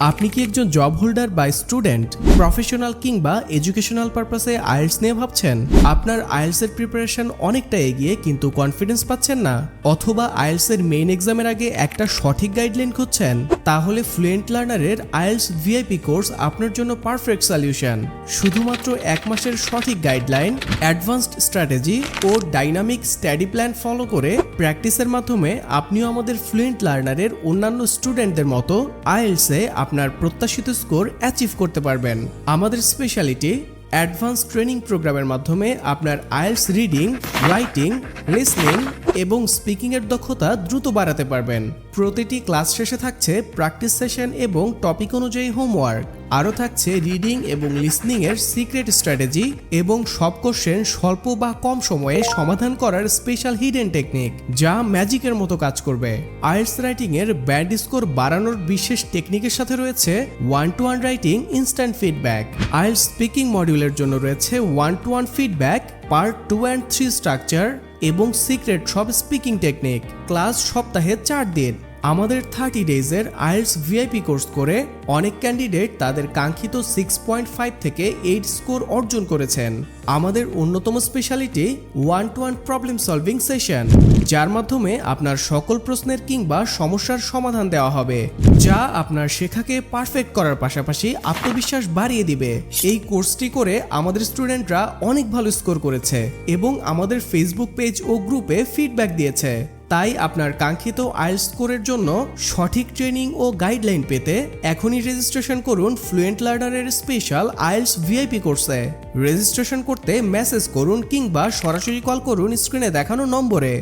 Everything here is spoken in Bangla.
আপনি কি একজন জব হোল্ডার বা স্টুডেন্ট প্রফেশনাল কিংবা এডুকেশনাল পারপাসে আইএলস নিয়ে ভাবছেন? আপনার আইএলস এর প্রিপারেশন অনেকটা এগিয়ে কিন্তু কনফিডেন্স পাচ্ছেন না। অথবা আইএলস এর মেইন এক্সামের আগে একটা সঠিক গাইডলাইন খুঁজছেন, তাহলে ফ্লুয়েন্ট লার্নারের আইএলস ভিআইপি কোর্স আপনার জন্য পারফেক্ট সলিউশন শুধুমাত্র এক মাসের সঠিক গাইডলাইন অ্যাডভান্সড স্ট্র্যাটেজি ও ডাইনামিক স্টাডি প্ল্যান ফলো করে প্র্যাকটিসের মাধ্যমে আপনিও আমাদের ফ্লুয়েন্ট লার্নারের অন্যান্য স্টুডেন্টদের মতো আইএলসে আপনার প্রত্যাশিত স্কোর অ্যাচিভ করতে পারবেন। আমাদের স্পেশালিটি অ্যাডভান্স ট্রেনিং প্রোগ্রামের মাধ্যমে আপনার আইএলস রিডিং, রাইটিং লিসনিং এবং স্পিকিংয়ের দক্ষতা দ্রুত বাড়াতে পারবেন। প্রতিটি ক্লাস শেষে থাকছে প্র্যাকটিস সেশন এবং টপিক অনুযায়ী হোমওয়ার্ক। আরও থাকছে রিডিং এবং লিসনিং এর সিক্রেট স্ট্র্যাটেজি এবং সব কোশ্চেন স্বল্প বা কম সময়ে সমাধান করার স্পেশাল হিডেন টেকনিক, যা ম্যাজিকের মতো কাজ করবে। আইএলস রাইটিং এর ব্যান্ড স্কোর বাড়ানোর বিশেষ টেকনিকের সাথে রয়েছে one to one writing instant feedback IELTS speaking মডিউলের জন্য রয়েছে one to one feedback part two and three structure এবং সিক্রেট সব স্পিকিং টেকনিক ক্লাস সপ্তাহে চার দিন। আমাদের থার্টি ডেজের আইএলস ভিআইপি কোর্স করে অনেক ক্যান্ডিডেট তাদের কাঙ্ক্ষিত সিক্স পয়েন্ট ফাইভ থেকে এইট স্কোর অর্জন করেছেন। আমাদের অন্যতম specialty one to one problem solving session যার মাধ্যমে আপনার সকল প্রশ্নের কিংবা সমস্যার সমাধান দেওয়া হবে, যা আপনার শেখাকে পারফেক্ট করার পাশাপাশি আত্মবিশ্বাস বাড়িয়ে দিবে। এই কোর্সটি করে আমাদের স্টুডেন্টরা অনেক ভালো স্কোর করেছে এবং আমাদের ফেসবুক পেজ ও গ্রুপে ফিডব্যাক দিয়েছে। তাই আপনার কাঙ্ক্ষিত আইএলস স্কোরের জন্য সঠিক ট্রেনিং ও গাইডলাইন পেতে এখনই রেজিস্ট্রেশন করুন ফ্লুয়েন্ট লার্নারের স্পেশাল আইএলস ভিআইপি কোর্সে। রেজিস্ট্রেশন করতে মেসেজ করুন কিংবা সরাসরি কল করুন স্ক্রিনে দেখানো নম্বরে।